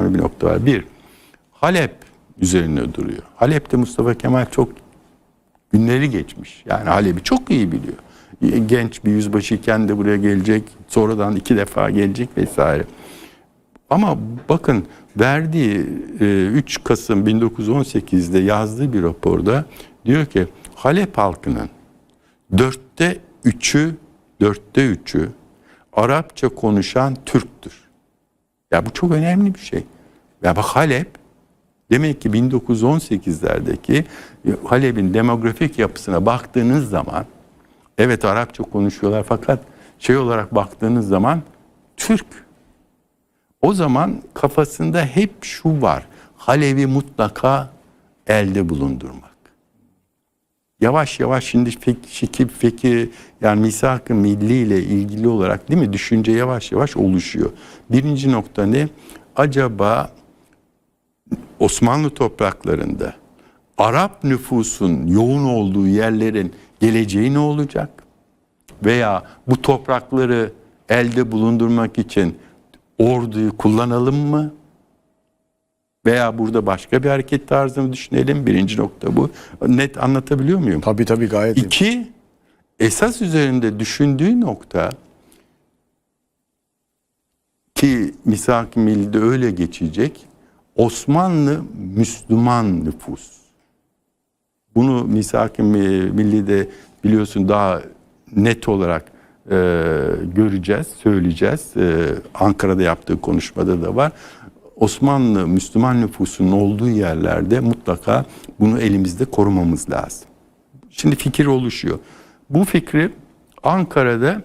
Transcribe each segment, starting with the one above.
önemli bir nokta var. Bir, Halep üzerine duruyor. Halep'te Mustafa Kemal çok günleri geçmiş. Yani Halep'i çok iyi biliyor. Genç bir yüzbaşıyken de buraya gelecek. Sonradan iki defa gelecek vesaire. Ama bakın verdiği e, 3 Kasım 1918'de yazdığı bir raporda diyor ki Halep halkının dörtte üçü dörtte üçü Arapça konuşan Türktür. Ya bu çok önemli bir şey. Ya bak Halep demek ki 1918'lerdeki Halep'in demografik yapısına baktığınız zaman evet Arapça konuşuyorlar fakat şey olarak baktığınız zaman Türk. O zaman kafasında hep şu var. Halep'i mutlaka elde bulundurmak. Yavaş yavaş şimdi fikir, fikir yani misak-ı milli ile ilgili olarak değil mi düşünce yavaş yavaş oluşuyor. Birinci nokta ne? Acaba Osmanlı topraklarında Arap nüfusun yoğun olduğu yerlerin geleceği ne olacak? Veya bu toprakları elde bulundurmak için orduyu kullanalım mı? Veya burada başka bir hareket tarzını düşünelim. Birinci nokta bu. Net anlatabiliyor muyum? Tabii tabii gayet. İki, esas üzerinde düşündüğü nokta ki misak-ı millide öyle geçecek. Osmanlı Müslüman nüfus. Bunu misak-ı millide biliyorsun daha net olarak e, göreceğiz, söyleyeceğiz. E, Ankara'da yaptığı konuşmada da var. Osmanlı Müslüman nüfusunun olduğu yerlerde mutlaka bunu elimizde korumamız lazım. Şimdi fikir oluşuyor. Bu fikri Ankara'da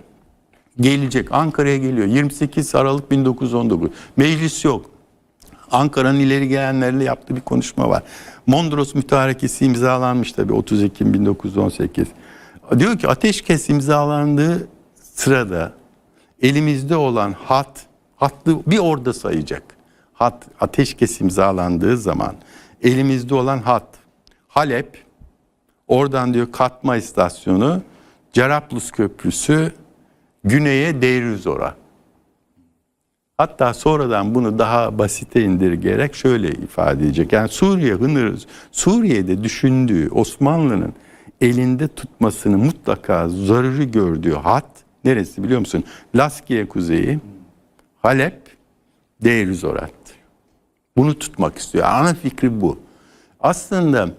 gelecek. Ankara'ya geliyor. 28 Aralık 1919. Meclis yok. Ankara'nın ileri gelenlerle yaptığı bir konuşma var. Mondros Mütarekesi imzalanmış tabii 30 Ekim 1918. Diyor ki ateşkes imzalandığı sırada elimizde olan hat, hatlı bir orada sayacak. Hat, ateşkes imzalandığı zaman elimizde olan hat, Halep, oradan diyor Katma istasyonu, Cerablus Köprüsü, güneye Deirüzor'a. Hatta sonradan bunu daha basite indirgerek şöyle ifade edecek. Yani Suriye Hınır, Suriye'de düşündüğü Osmanlı'nın elinde tutmasını mutlaka zaruri gördüğü hat neresi biliyor musun? Laskiye kuzeyi, Halep, Deir Zorat. Bunu tutmak istiyor. Ana fikri bu. Aslında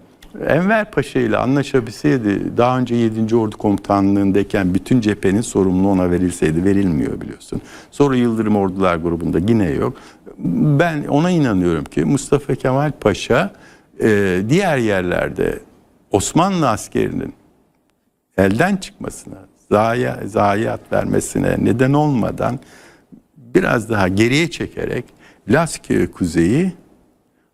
Enver Paşa ile anlaşabilseydi daha önce 7. Ordu Komutanlığındayken bütün cephenin sorumluluğu ona verilseydi verilmiyor biliyorsun. Sonra Yıldırım Ordular grubunda yine yok. Ben ona inanıyorum ki Mustafa Kemal Paşa e, diğer yerlerde Osmanlı askerinin elden çıkmasına, zaya, zayiat vermesine neden olmadan biraz daha geriye çekerek Laskiye kuzeyi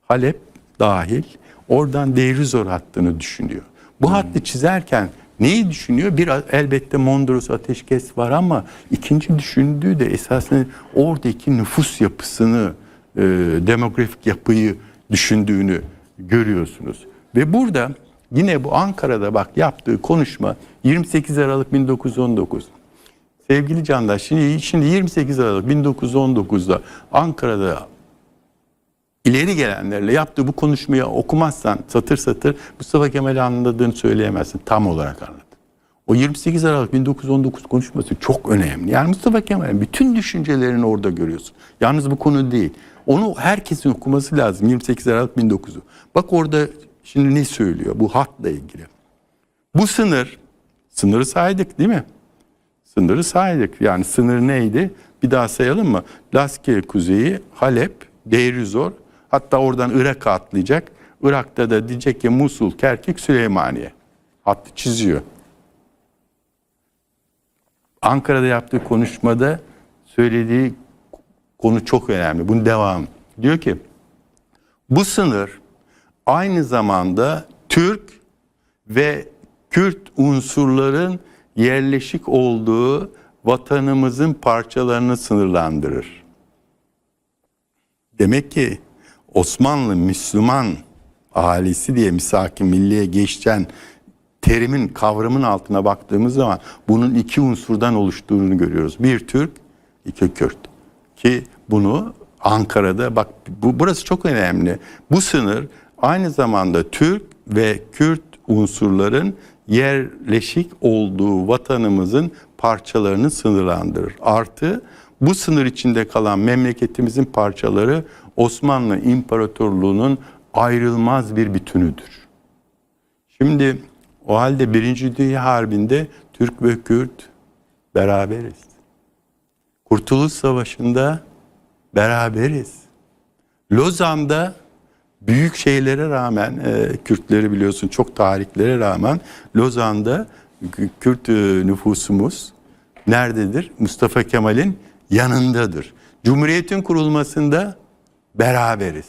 Halep dahil oradan Deirizor hattını düşünüyor. Bu hmm. hattı çizerken neyi düşünüyor? Bir elbette Mondros ateşkes var ama ikinci düşündüğü de esasında oradaki nüfus yapısını, e, demografik yapıyı düşündüğünü görüyorsunuz. Ve burada yine bu Ankara'da bak yaptığı konuşma 28 Aralık 1919. Sevgili Candaş şimdi, şimdi 28 Aralık 1919'da Ankara'da ileri gelenlerle yaptığı bu konuşmayı okumazsan satır satır Mustafa Kemal'i anladığını söyleyemezsin. Tam olarak anladı. O 28 Aralık 1919 konuşması çok önemli. Yani Mustafa Kemal'in bütün düşüncelerini orada görüyorsun. Yalnız bu konu değil. Onu herkesin okuması lazım 28 Aralık 19'u. Bak orada şimdi ne söylüyor bu hatla ilgili. Bu sınır, sınırı saydık değil mi? Sınırı saydık. Yani sınır neydi? Bir daha sayalım mı? Laskiye kuzeyi, Halep, Deirizor, hatta oradan Irak'a atlayacak. Irak'ta da diyecek ki Musul, Kerkük, Süleymaniye. Hattı çiziyor. Ankara'da yaptığı konuşmada söylediği konu çok önemli. Bunun devamı. Diyor ki bu sınır aynı zamanda Türk ve Kürt unsurların yerleşik olduğu vatanımızın parçalarını sınırlandırır. Demek ki Osmanlı Müslüman ahalisi diye misaki milliye geçen terimin kavramın altına baktığımız zaman bunun iki unsurdan oluştuğunu görüyoruz. Bir Türk, iki Kürt. Ki bunu Ankara'da bak bu burası çok önemli. Bu sınır aynı zamanda Türk ve Kürt unsurların yerleşik olduğu vatanımızın parçalarını sınırlandırır. Artı bu sınır içinde kalan memleketimizin parçaları Osmanlı İmparatorluğu'nun ayrılmaz bir bütünüdür. Şimdi o halde Birinci Dünya Harbi'nde Türk ve Kürt beraberiz. Kurtuluş Savaşı'nda beraberiz. Lozan'da büyük şeylere rağmen e, Kürtleri biliyorsun çok tarihlere rağmen Lozan'da Kürt e, nüfusumuz nerededir? Mustafa Kemal'in yanındadır. Cumhuriyetin kurulmasında beraberiz.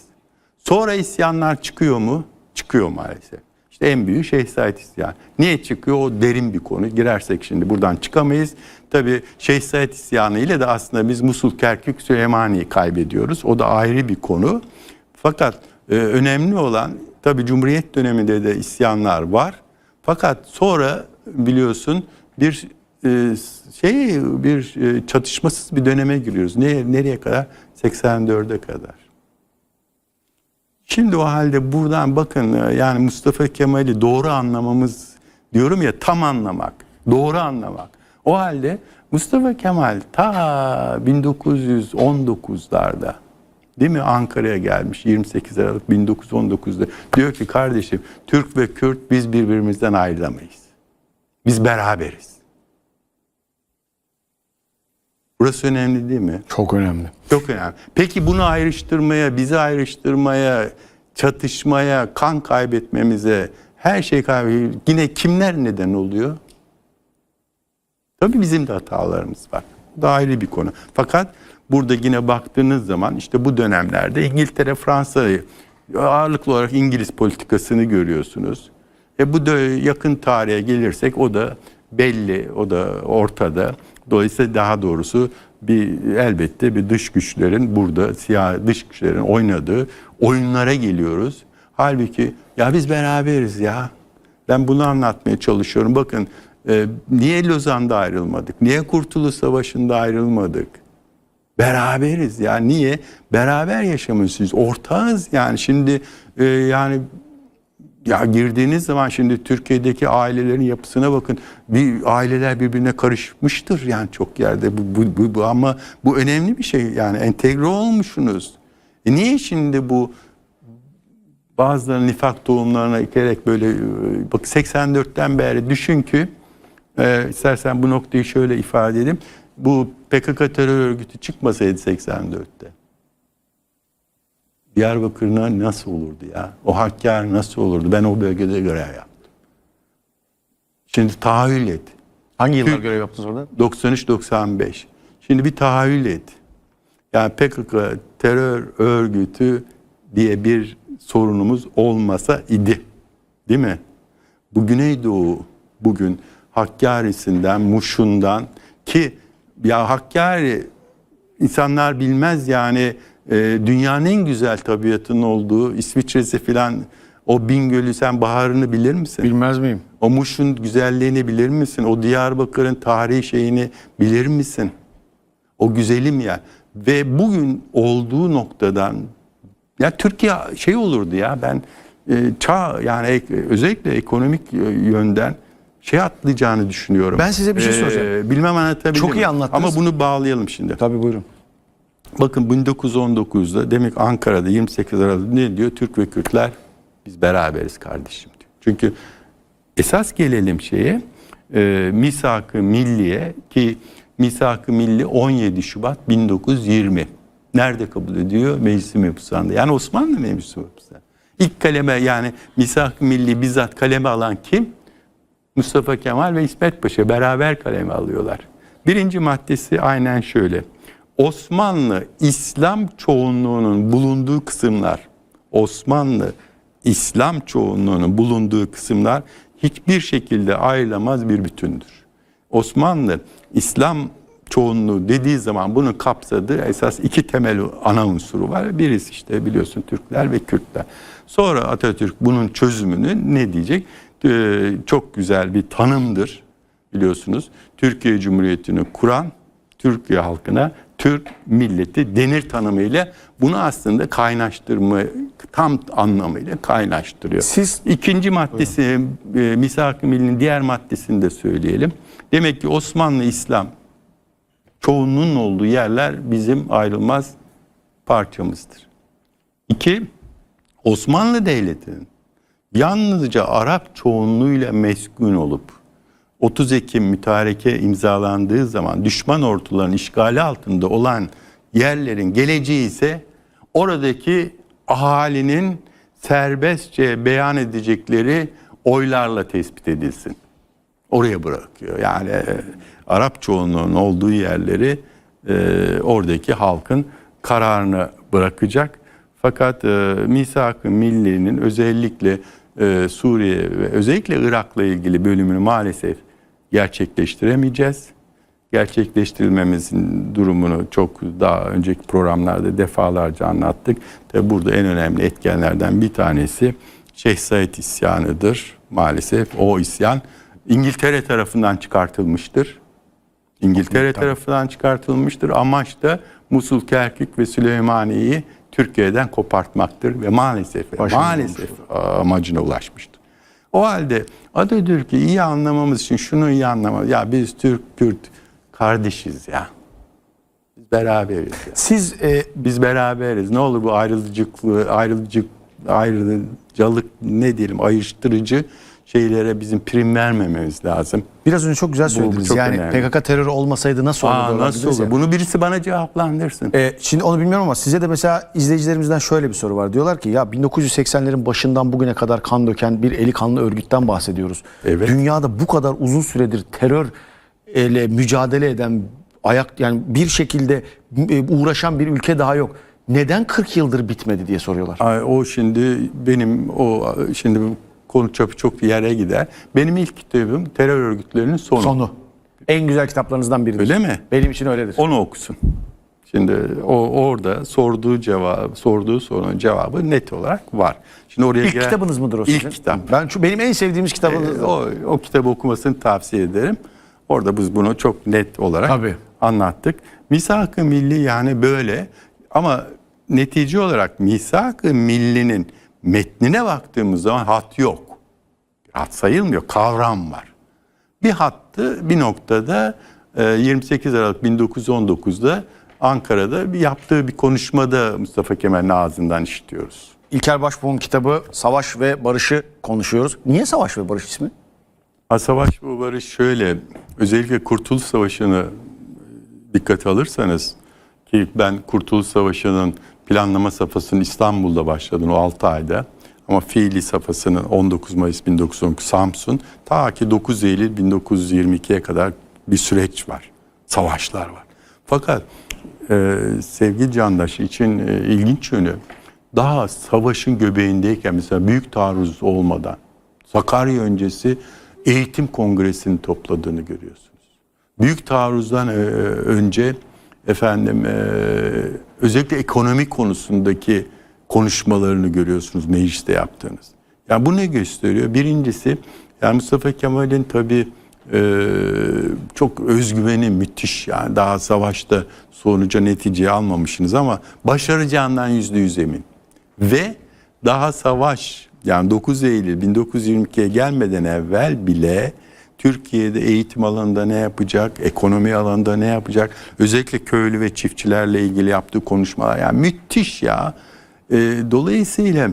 Sonra isyanlar çıkıyor mu? Çıkıyor maalesef. İşte en büyük Şeyh Said isyanı. Niye çıkıyor? O derin bir konu. Girersek şimdi buradan çıkamayız. Tabii Şeyh Said isyanı ile de aslında biz Musul, Kerkük, Süleymaniye'yi kaybediyoruz. O da ayrı bir konu. Fakat e, önemli olan tabii Cumhuriyet döneminde de isyanlar var. Fakat sonra biliyorsun bir e, şey bir e, çatışmasız bir döneme giriyoruz. Ne, nereye kadar? 84'e kadar. Şimdi o halde buradan bakın e, yani Mustafa Kemal'i doğru anlamamız diyorum ya tam anlamak, doğru anlamak. O halde Mustafa Kemal ta 1919'larda değil mi Ankara'ya gelmiş 28 Aralık 1919'da diyor ki kardeşim Türk ve Kürt biz birbirimizden ayrılamayız. Biz beraberiz. Burası önemli değil mi? Çok önemli. Çok önemli. Peki bunu ayrıştırmaya, bizi ayrıştırmaya, çatışmaya, kan kaybetmemize, her şey kaybediyor. Yine kimler neden oluyor? Tabii bizim de hatalarımız var. Bu da ayrı bir konu. Fakat burada yine baktığınız zaman işte bu dönemlerde İngiltere, Fransa'yı ağırlıklı olarak İngiliz politikasını görüyorsunuz. E bu da yakın tarihe gelirsek o da belli, o da ortada. Dolayısıyla daha doğrusu bir elbette bir dış güçlerin burada siyah dış güçlerin oynadığı oyunlara geliyoruz. Halbuki ya biz beraberiz ya. Ben bunu anlatmaya çalışıyorum. Bakın e, niye Lozan'da ayrılmadık? Niye Kurtuluş Savaşı'nda ayrılmadık? Beraberiz ya. Niye? Beraber yaşamışız. Ortağız yani. Şimdi e, yani ya girdiğiniz zaman şimdi Türkiye'deki ailelerin yapısına bakın. Bir aileler birbirine karışmıştır yani çok yerde. Bu, bu, bu, bu ama bu önemli bir şey. Yani entegre olmuşsunuz. E niye şimdi bu bazıları nifak tohumlarına ekerek böyle e, bak 84'ten beri düşün ki e, istersen bu noktayı şöyle ifade edeyim. Bu PKK terör örgütü çıkmasaydı 84'te. Diyarbakır'ına nasıl olurdu ya? O Hakkari nasıl olurdu? Ben o bölgede görev yaptım. Şimdi tahayyül et. Hangi yıllar Türk- görev yaptınız orada? 93-95. Şimdi bir tahayyül et. Yani PKK terör örgütü diye bir sorunumuz olmasa idi. Değil mi? Bu Güneydoğu bugün Hakkari'sinden, Muş'undan ki ya Hakkari insanlar bilmez yani e, dünyanın en güzel tabiatının olduğu İsviçre'si filan o Bingöl'ü sen baharını bilir misin? Bilmez miyim? O Muş'un güzelliğini bilir misin? O Diyarbakır'ın tarihi şeyini bilir misin? O güzelim ya. Ve bugün olduğu noktadan ya Türkiye şey olurdu ya ben e, çağ yani ek- özellikle ekonomik e, yönden şey atlayacağını düşünüyorum. Ben size bir şey soracağım. Bilmem anlatabildim Çok iyi anlattınız. Ama bunu bağlayalım şimdi. Tabii buyurun. Bakın 1919'da demek Ankara'da 28 Aralık ne diyor? Türk ve Kürtler biz beraberiz kardeşim diyor. Çünkü esas gelelim şeye e, misak-ı milliye ki misak-ı milli 17 Şubat 1920. Nerede kabul ediyor? Meclis-i Mebusan'da. Yani Osmanlı Meclisi Mebusan'da. İlk kaleme yani misak-ı milli bizzat kaleme alan kim? Mustafa Kemal ve İsmet Paşa beraber kaleme alıyorlar. Birinci maddesi aynen şöyle. Osmanlı İslam çoğunluğunun bulunduğu kısımlar, Osmanlı İslam çoğunluğunun bulunduğu kısımlar hiçbir şekilde ayrılamaz bir bütündür. Osmanlı İslam çoğunluğu dediği zaman bunu kapsadığı esas iki temel ana unsuru var. Birisi işte biliyorsun Türkler ve Kürtler. Sonra Atatürk bunun çözümünü ne diyecek? Ee, çok güzel bir tanımdır biliyorsunuz. Türkiye Cumhuriyeti'ni kuran Türkiye halkına Türk milleti denir tanımıyla bunu aslında kaynaştırma tam anlamıyla kaynaştırıyor. Siz- ikinci maddesi e, misak-ı millinin diğer maddesini de söyleyelim. Demek ki Osmanlı İslam çoğunluğun olduğu yerler bizim ayrılmaz parçamızdır. İki, Osmanlı Devleti'nin yalnızca Arap çoğunluğuyla meskun olup 30 Ekim mütareke imzalandığı zaman düşman orduların işgali altında olan yerlerin geleceği ise oradaki ahalinin serbestçe beyan edecekleri oylarla tespit edilsin. Oraya bırakıyor. Yani e, Arap çoğunluğunun olduğu yerleri e, oradaki halkın kararına bırakacak. Fakat e, misak-ı millinin özellikle e, Suriye ve özellikle Irak'la ilgili bölümünü maalesef gerçekleştiremeyeceğiz. Gerçekleştirilmemizin durumunu çok daha önceki programlarda defalarca anlattık. Tabi burada en önemli etkenlerden bir tanesi Şeyh Said isyanıdır. Maalesef o isyan İngiltere tarafından çıkartılmıştır. İngiltere tarafından çıkartılmıştır. Amaç da Musul, Kerkük ve Süleymaniye'yi Türkiye'den kopartmaktır ve maalesef Başarılı maalesef amacına ulaşmıştır. O halde Atatürk'ü iyi anlamamız için şunu iyi anlamamız. Ya biz Türk, Kürt kardeşiz ya. Biz beraberiz ya. Siz e, Biz beraberiz. Ne olur bu ayrılıcılıklı, ayrılıcılık, ayrılıcalık ne diyelim ayrıştırıcı şeylere bizim prim vermememiz lazım. biraz önce çok güzel söylediniz. çok yani önemli. PKK terörü olmasaydı nasıl olurdu? Aa, nasıl olur? ya. Bunu birisi bana cevaplandırsın. E, şimdi onu bilmiyorum ama size de mesela izleyicilerimizden şöyle bir soru var. Diyorlar ki ya 1980'lerin başından bugüne kadar kan döken bir eli kanlı örgütten bahsediyoruz. Evet. Dünyada bu kadar uzun süredir terör ile mücadele eden ayak yani bir şekilde e, uğraşan bir ülke daha yok. Neden 40 yıldır bitmedi diye soruyorlar. Ay, o şimdi benim o şimdi konu çapı çok bir yere gider. Benim ilk kitabım terör örgütlerinin sonu. Sonu. En güzel kitaplarınızdan biridir. Öyle mi? Benim için öyledir. Onu okusun. Şimdi o orada sorduğu cevap, sorduğu sorunun cevabı net olarak var. Şimdi oraya İlk giren- kitabınız mıdır o sizin? İlk kitap. Ben şu benim en sevdiğimiz kitabınız. Ee, o, o kitabı okumasını tavsiye ederim. Orada biz bunu çok net olarak Tabii. anlattık. Misak-ı milli yani böyle ama netice olarak misak-ı millinin metnine baktığımız zaman hat yok. Hat sayılmıyor, kavram var. Bir hattı bir noktada e, 28 Aralık 1919'da Ankara'da bir yaptığı bir konuşmada Mustafa Kemal'in ağzından işitiyoruz. İlker Başbuğ'un kitabı Savaş ve Barış'ı konuşuyoruz. Niye Savaş ve Barış ismi? Ha, Savaş bu barış şöyle özellikle Kurtuluş Savaşı'nı e, dikkate alırsanız ki ben Kurtuluş Savaşı'nın planlama safhasının İstanbul'da başladım o 6 ayda ama fiili safhasının 19 Mayıs 1919 Samsun ta ki 9 Eylül 1922'ye kadar bir süreç var. Savaşlar var. Fakat e, sevgili Candaş için e, ilginç yönü daha savaşın göbeğindeyken mesela büyük taarruz olmadan Sakarya öncesi eğitim kongresini topladığını görüyorsunuz. Büyük taarruzdan e, önce efendim e, özellikle ekonomi konusundaki konuşmalarını görüyorsunuz mecliste yaptığınız. Yani bu ne gösteriyor? Birincisi yani Mustafa Kemal'in tabii e, çok özgüveni müthiş yani daha savaşta sonuca netice almamışsınız ama başaracağından yüzde yüz emin. Ve daha savaş yani 9 Eylül 1922'ye gelmeden evvel bile Türkiye'de eğitim alanında ne yapacak, ekonomi alanında ne yapacak, özellikle köylü ve çiftçilerle ilgili yaptığı konuşmalar yani müthiş ya. Ee, dolayısıyla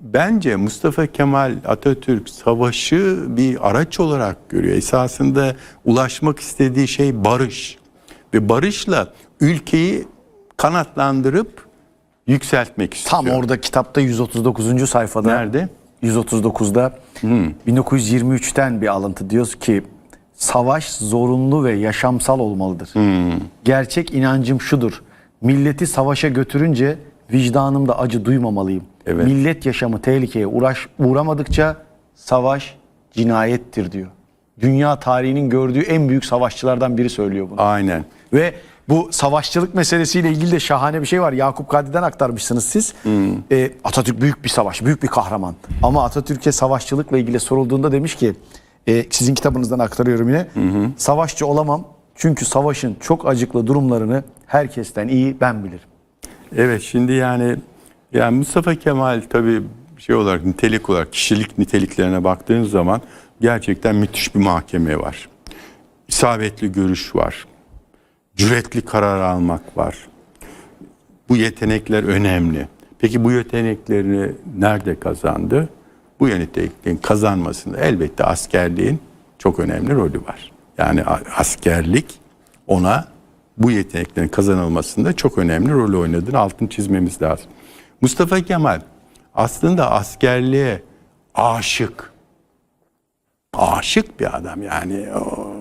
bence Mustafa Kemal Atatürk savaşı bir araç olarak görüyor. Esasında ulaşmak istediği şey barış ve barışla ülkeyi kanatlandırıp yükseltmek istiyor. Tam orada kitapta 139. sayfada. Nerede? 139'da 1923'ten bir alıntı diyoruz ki savaş zorunlu ve yaşamsal olmalıdır. Gerçek inancım şudur. Milleti savaşa götürünce vicdanımda acı duymamalıyım. Evet. Millet yaşamı tehlikeye uğraş, uğramadıkça savaş cinayettir diyor. Dünya tarihinin gördüğü en büyük savaşçılardan biri söylüyor bunu. Aynen. Ve bu savaşçılık meselesiyle ilgili de şahane bir şey var. Yakup Kadri'den aktarmışsınız siz. Ee, Atatürk büyük bir savaş, büyük bir kahraman. Ama Atatürk'e savaşçılıkla ilgili sorulduğunda demiş ki, e, sizin kitabınızdan aktarıyorum yine. Savaşçı olamam çünkü savaşın çok acıklı durumlarını herkesten iyi ben bilirim. Evet şimdi yani yani Mustafa Kemal tabii şey olarak nitelik olarak kişilik niteliklerine baktığın zaman gerçekten müthiş bir mahkeme var. İsabetli görüş var. Cüretli karar almak var. Bu yetenekler önemli. Peki bu yeteneklerini nerede kazandı? Bu yeteneklerin kazanmasında elbette askerliğin çok önemli rolü var. Yani askerlik ona bu yeteneklerin kazanılmasında çok önemli rol oynadığını altını çizmemiz lazım. Mustafa Kemal aslında askerliğe aşık. Aşık bir adam yani. O,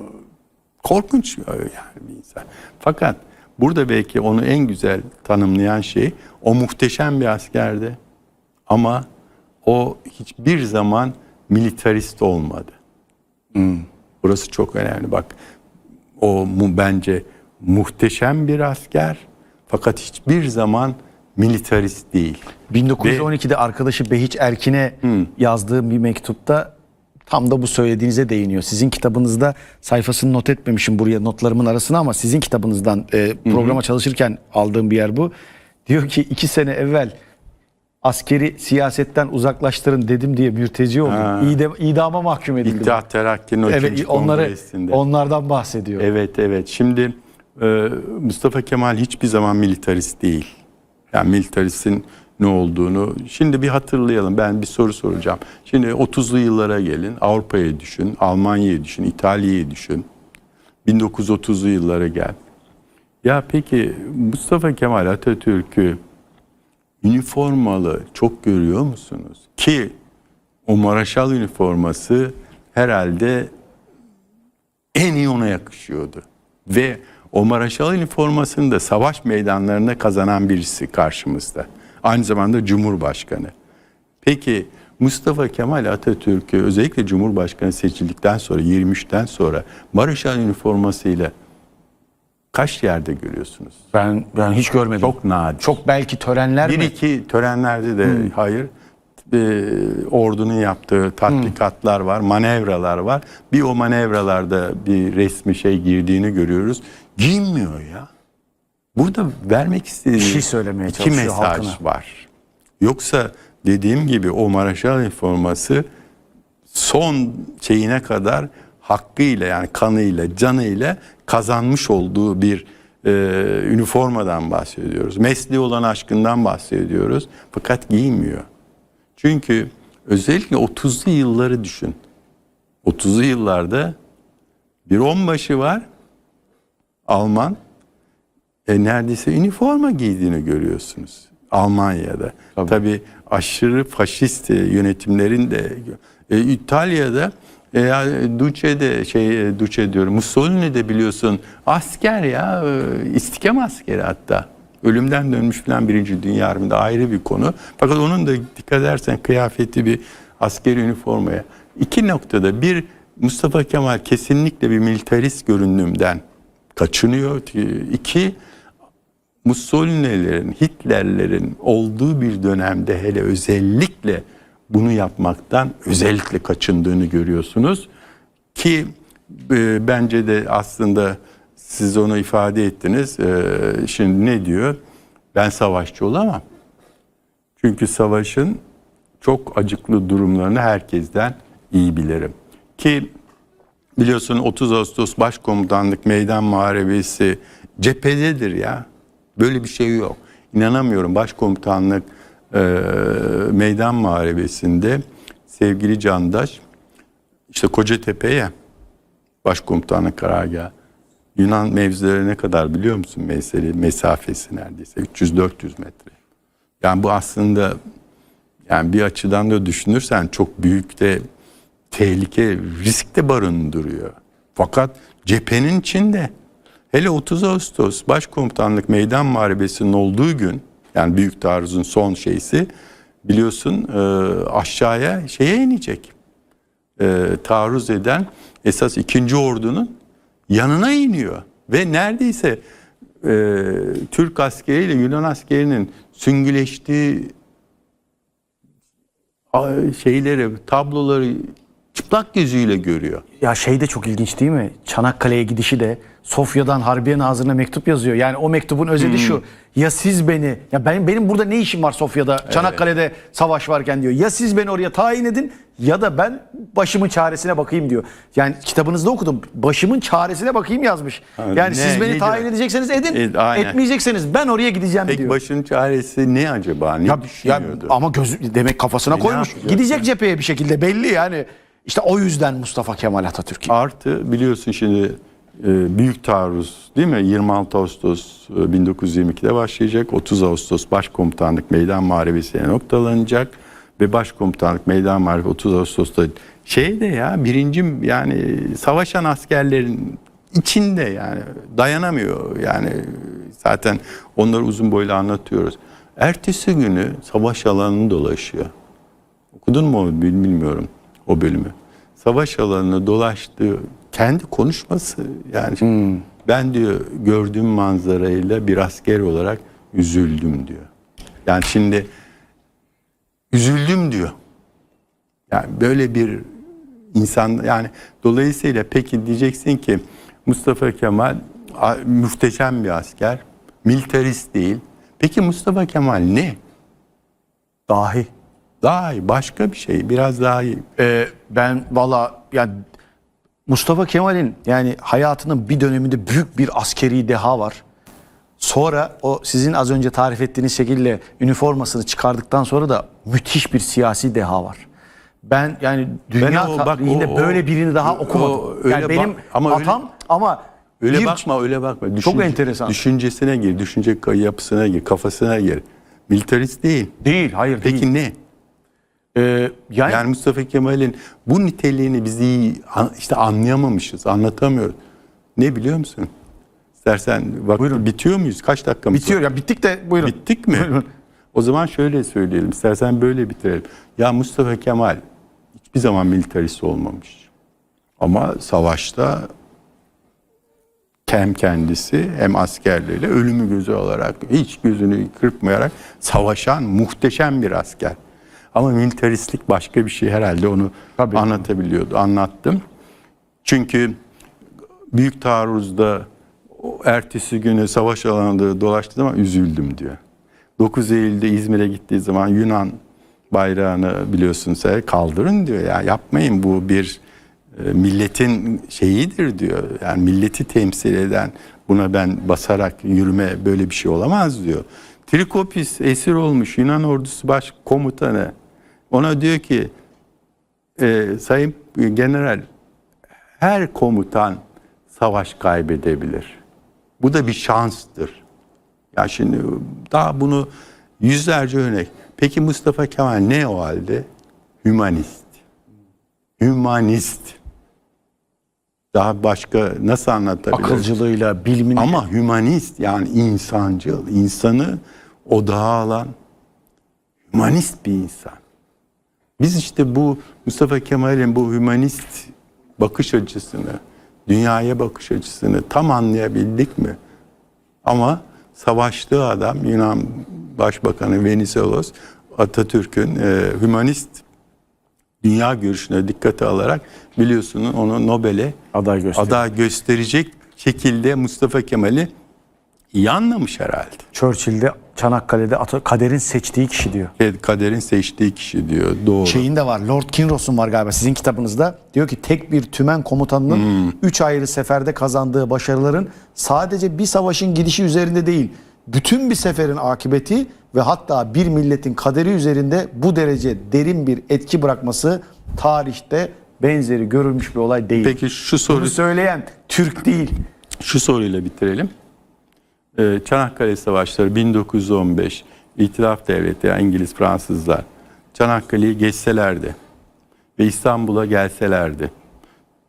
korkunç yani bir insan. Fakat burada belki onu en güzel tanımlayan şey o muhteşem bir askerdi. Ama o hiçbir zaman militarist olmadı. Burası çok önemli. Bak o mu bence muhteşem bir asker fakat hiçbir zaman militarist değil. 1912'de arkadaşı Behiç Erkin'e yazdığı bir mektupta tam da bu söylediğinize değiniyor. Sizin kitabınızda sayfasını not etmemişim buraya notlarımın arasına ama sizin kitabınızdan e, programa çalışırken aldığım bir yer bu. Diyor ki iki sene evvel askeri siyasetten uzaklaştırın dedim diye mürteci oldu. İdam, idama mahkum edildi. İttihat Terakki'nin o Evet ikinci onları kongresinde. onlardan bahsediyor. Evet evet. Şimdi Mustafa Kemal hiçbir zaman militarist değil. Yani militaristin ne olduğunu şimdi bir hatırlayalım. Ben bir soru soracağım. Şimdi 30'lu yıllara gelin. Avrupa'yı düşün, Almanya'yı düşün, İtalya'yı düşün. 1930'lu yıllara gel. Ya peki Mustafa Kemal Atatürk'ü üniformalı çok görüyor musunuz? Ki o Maraşal üniforması herhalde en iyi ona yakışıyordu. Ve o Maraşal üniformasını da savaş meydanlarında kazanan birisi karşımızda. Aynı zamanda Cumhurbaşkanı. Peki Mustafa Kemal Atatürk'ü özellikle Cumhurbaşkanı seçildikten sonra 23'ten sonra Maraşal üniformasıyla kaç yerde görüyorsunuz? Ben ben hiç görmedim. Çok nadir. Çok belki törenler Bir mi? iki törenlerde de hayır. e, ordunun yaptığı tatbikatlar var, manevralar var. Bir o manevralarda bir resmi şey girdiğini görüyoruz. Giyinmiyor ya. Burada vermek istediği Bir şey söylemeye iki mesaj halkına. var. Yoksa dediğim gibi o Maraşal üniforması son şeyine kadar hakkıyla yani kanıyla, canıyla kazanmış olduğu bir e, üniformadan bahsediyoruz. Mesleği olan aşkından bahsediyoruz. Fakat giymiyor. Çünkü özellikle 30'lu yılları düşün. 30'lu yıllarda bir onbaşı var. Alman. E, neredeyse üniforma giydiğini görüyorsunuz. Almanya'da. Tabii, aşırı faşist e, yönetimlerin de e, İtalya'da e, ya, Duce'de şey e, Duce diyorum Mussolini de biliyorsun asker ya e, istikam askeri hatta. Ölümden dönmüş falan Birinci Dünya Harbi'nde ayrı bir konu. Fakat onun da dikkat edersen kıyafeti bir askeri üniformaya. İki noktada bir Mustafa Kemal kesinlikle bir militarist görünümden kaçınıyor. İki Mussolini'lerin, Hitler'lerin olduğu bir dönemde hele özellikle bunu yapmaktan özellikle kaçındığını görüyorsunuz. Ki e, bence de aslında siz onu ifade ettiniz. E, şimdi ne diyor? Ben savaşçı olamam. Çünkü savaşın çok acıklı durumlarını herkesten iyi bilirim. Ki biliyorsun 30 Ağustos Başkomutanlık Meydan Muharebesi cephededir ya. Böyle bir şey yok. İnanamıyorum Başkomutanlık e, Meydan Muharebesi'nde sevgili Candaş işte Kocatepe'ye Başkomutanlık karargahı Yunan mevzileri ne kadar biliyor musun mesele mesafesi neredeyse 300-400 metre. Yani bu aslında yani bir açıdan da düşünürsen çok büyük de tehlike, risk de barındırıyor. Fakat cephenin içinde hele 30 Ağustos Başkomutanlık Meydan Muharebesi'nin olduğu gün yani Büyük Taarruz'un son şeysi biliyorsun e, aşağıya şeye inecek. E, taarruz eden esas ikinci ordunun yanına iniyor. Ve neredeyse e, Türk askeriyle Yunan askerinin süngüleştiği şeyleri, tabloları çıplak gözüyle görüyor. Ya şey de çok ilginç değil mi? Çanakkale'ye gidişi de Sofya'dan Harbiye Nazırı'na mektup yazıyor. Yani o mektubun özeti şu. Ya siz beni ya benim benim burada ne işim var Sofya'da Çanakkale'de savaş varken diyor. Ya siz beni oraya tayin edin ya da ben başımın çaresine bakayım diyor. Yani kitabınızda okudum. Başımın çaresine bakayım yazmış. Yani ne- siz beni ne tayin edecekseniz edin. Evet, aynen. Etmeyecekseniz ben oraya gideceğim Peki diyor. başın çaresi ne acaba? Ne Ya, ya ama göz demek kafasına E, koymuş. Gidecek cepheye bir şekilde belli yani. İşte o yüzden Mustafa Kemal Atatürk. Artı biliyorsun şimdi e, büyük taarruz değil mi? 26 Ağustos e, 1922'de başlayacak. 30 Ağustos Başkomutanlık Meydan Muharebesi'ne noktalanacak. Ve Başkomutanlık Meydan Muharebesi 30 Ağustos'ta şeyde ya birinci yani savaşan askerlerin içinde yani dayanamıyor. Yani zaten onları uzun boylu anlatıyoruz. Ertesi günü savaş alanını dolaşıyor. Okudun mu bilmiyorum o bölümü. Savaş alanını dolaştığı kendi konuşması yani ben diyor gördüğüm manzarayla bir asker olarak üzüldüm diyor. Yani şimdi üzüldüm diyor. Yani böyle bir insan yani dolayısıyla peki diyeceksin ki Mustafa Kemal muhteşem bir asker, militarist değil. Peki Mustafa Kemal ne? Dahi. Daha iyi, başka bir şey, biraz daha iyi. Ee, ben valla yani Mustafa Kemal'in yani hayatının bir döneminde büyük bir askeri deha var. Sonra o sizin az önce tarif ettiğiniz şekilde üniformasını çıkardıktan sonra da müthiş bir siyasi deha var. Ben yani dünya o- bak, o- o- böyle birini daha o- okumadım. öyle yani benim bak- ama öyle- atam ama Öyle bir- bakma, öyle bakma. Çok enteresan. Düşüncesine gir, düşünce yapısına gir, kafasına gir. Militarist değil. değil, hayır Peki değil. ne? Ee, yani, Yani Mustafa Kemal'in bu niteliğini biz iyi işte anlayamamışız, anlatamıyoruz. Ne biliyor musun? İstersen bak bitiyor muyuz? Kaç dakikamız bitiyor var? ya bittik de buyurun. Bittik mi? Buyurun. O zaman şöyle söyleyelim. İstersen böyle bitirelim. Ya Mustafa Kemal hiçbir zaman militarist olmamış. Ama savaşta hem kendisi hem askerleriyle ölümü göze alarak hiç gözünü kırpmayarak savaşan muhteşem bir asker. Ama militaristlik başka bir şey herhalde onu Tabii. anlatabiliyordu. Anlattım. Çünkü büyük taarruzda ertesi günü savaş alanında dolaştığı zaman üzüldüm diyor. 9 Eylül'de İzmir'e gittiği zaman Yunan bayrağını biliyorsun sen kaldırın diyor ya yapmayın bu bir e, milletin şeyidir diyor. Yani milleti temsil eden buna ben basarak yürüme böyle bir şey olamaz diyor. Trikopis esir olmuş Yunan ordusu baş komutanı ona diyor ki e, sayın general her komutan savaş kaybedebilir. Bu da bir şanstır. Ya şimdi daha bunu yüzlerce örnek. Peki Mustafa Kemal ne o halde? Hümanist. Hümanist. Daha başka nasıl anlatabilirim? Akılcılığıyla, bilimini Ama hümanist yani insancıl, insanı odağa alan hümanist bir insan. Biz işte bu Mustafa Kemal'in bu hümanist bakış açısını, dünyaya bakış açısını tam anlayabildik mi? Ama savaştığı adam Yunan Başbakanı Venizelos Atatürk'ün e, hümanist dünya görüşüne dikkate alarak biliyorsun onu Nobel'e Aday gösteriyor. aday gösterecek şekilde Mustafa Kemal'i iyi anlamış herhalde. Churchill'de Çanakkale'de Ata- kaderin seçtiği kişi diyor. Evet, Kaderin seçtiği kişi diyor. Doğru. Şeyin de var. Lord Kinross'un var galiba sizin kitabınızda. Diyor ki tek bir tümen komutanının 3 ayrı seferde kazandığı başarıların sadece bir savaşın gidişi üzerinde değil, bütün bir seferin akıbeti ve hatta bir milletin kaderi üzerinde bu derece derin bir etki bırakması tarihte benzeri görülmüş bir olay değil. Peki şu soru Bunu söyleyen Türk değil. şu soruyla bitirelim. Ee, Çanakkale Savaşları 1915 İtilaf Devleti yani İngiliz Fransızlar Çanakkale'yi geçselerdi ve İstanbul'a gelselerdi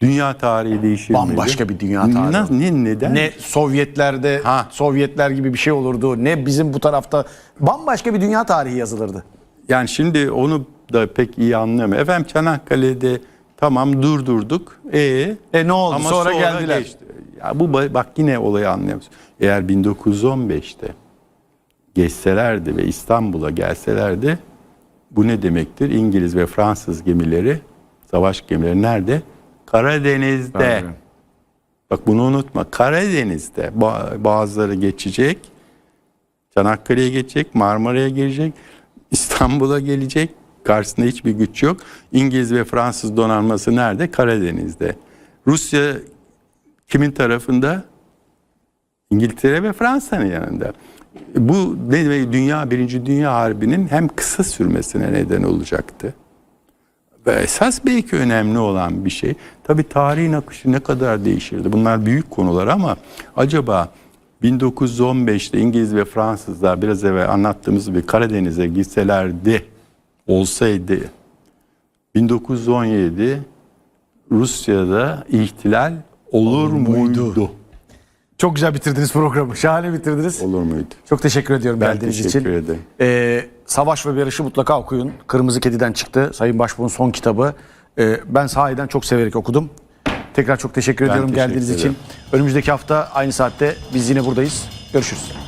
dünya tarihi değişir miydi? Bambaşka bir dünya tarihi. Na- Ne, neden? Ne Sovyetlerde Ha. Sovyetler gibi bir şey olurdu. Ne bizim bu tarafta bambaşka bir dünya tarihi yazılırdı. Yani şimdi onu da pek iyi anlamıyorum. Efendim Çanakkale'de tamam durdurduk. E, E ne oldu? Sonra geldiler. geçti. Ya bu ba- bak yine olayı anlayamıyorsun. Eğer 1915'te geçselerdi ve İstanbul'a gelselerdi bu ne demektir? İngiliz ve Fransız gemileri, savaş gemileri nerede? Karadeniz'de. Tabii. Bak bunu unutma. Karadeniz'de ba- bazıları geçecek. Çanakkale'ye geçecek, Marmara'ya girecek, İstanbul'a gelecek. Karşısında hiçbir güç yok. İngiliz ve Fransız donanması nerede? Karadeniz'de. Rusya kimin tarafında? İngiltere ve Fransa'nın yanında. Bu? Dünya Birinci Dünya Harbi'nin hem kısa sürmesine neden olacaktı. Ve esas belki önemli olan bir şey. Tabii tarihin akışı ne kadar değişirdi. Bunlar büyük konular ama acaba 1915'te İngiliz ve Fransızlar biraz evvel anlattığımız gibi Karadeniz'e gitselerdi olsaydı 1917 Rusya'da ihtilal olur muydu? Çok güzel bitirdiniz programı. Şahane bitirdiniz. Olur muydu? Çok teşekkür ediyorum Ben geldiğiniz teşekkür için. ederim. Ee, Savaş ve Barış'ı mutlaka okuyun. Kırmızı Kedi'den çıktı. Sayın Başbuğ'un son kitabı. Ee, ben sahiden çok severek okudum. Tekrar çok teşekkür ediyorum teşekkür geldiğiniz ederim. için. Önümüzdeki hafta aynı saatte biz yine buradayız. Görüşürüz.